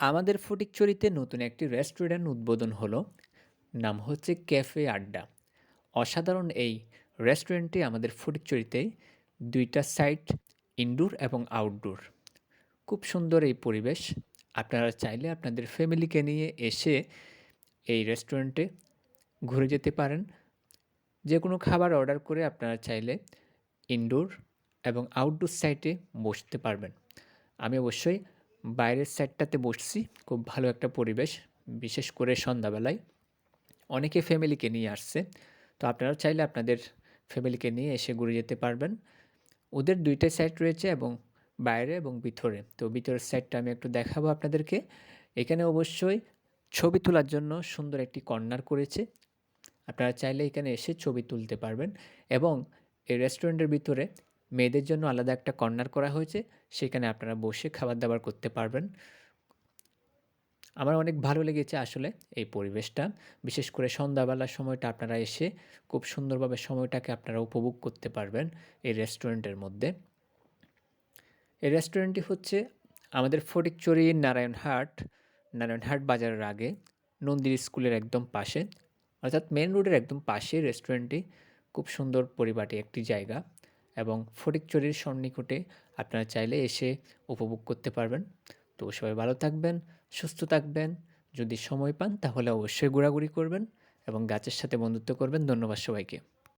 আমাদের ফটিকছড়িতে নতুন একটি রেস্টুরেন্ট উদ্বোধন হলো। নাম হচ্ছে ক্যাফে আড্ডা অসাধারণ এই রেস্টুরেন্টটি আমাদের ফটিকছড়িতে দুইটা সাইট ইনডোর এবং আউটডোর খুব সুন্দর এই পরিবেশ। আপনারা চাইলে আপনাদের ফ্যামিলিকে নিয়ে এসে এই রেস্টুরেন্টে ঘুরে যেতে পারেন। যে কোনো খাবার অর্ডার করে আপনারা চাইলে ইনডোর এবং আউটডোর সাইটে বসতে পারবেন। আমি অবশ্যই বাইরের সাইডটাতে বসছি, খুব ভালো একটা পরিবেশ, বিশেষ করে সন্ধ্যাবেলায়। অনেকে ফ্যামিলিকে নিয়ে আসছে, তো আপনারা চাইলে আপনাদের ফ্যামিলিকে নিয়ে এসে ঘুরে যেতে পারবেন। ওদের দুইটাই সাইড রয়েছে এবং বাইরে এবং ভিতরে, তো ভিতরের সাইডটা আমি একটু দেখাবো আপনাদেরকে। এখানে অবশ্যই ছবি তোলার জন্য সুন্দর একটি কর্নার করেছে। আপনারা চাইলে এখানে এসে ছবি তুলতে পারবেন এবং এই রেস্টুরেন্টের ভিতরে মেয়েদের জন্য আলাদা একটা কর্নার করা হয়েছে, সেখানে আপনারা বসে খাবার দাবার করতে পারবেন। আমার অনেক ভালো লেগেছে আসলে এই পরিবেশটা। বিশেষ করে সন্ধ্যাবেলার সময়টা আপনারা এসে খুব সুন্দরভাবে সময়টাকে আপনারা উপভোগ করতে পারবেন এই রেস্টুরেন্টের মধ্যে। এই রেস্টুরেন্টটি হচ্ছে আমাদের ফটিকচুরি নারায়ণহাট নারায়ণহাট বাজারের আগে, নন্দির স্কুলের একদম পাশে। অর্থাৎ মেন রোডের একদম পাশে রেস্টুরেন্টটি। খুব সুন্দর পরিপাটি একটি জায়গা। এবং ফটিকচুরির সন্নিকটে আপনারা চাইলে এসে উপভোগ করতে পারবেন। তো সবাই ভালো থাকবেন, সুস্থ থাকবেন। যদি সময় পান তাহলে অবশ্যই ঘোরাঘুরি করবেন এবং গাছের সাথে বন্ধুত্ব করবেন। ধন্যবাদ সবাইকে।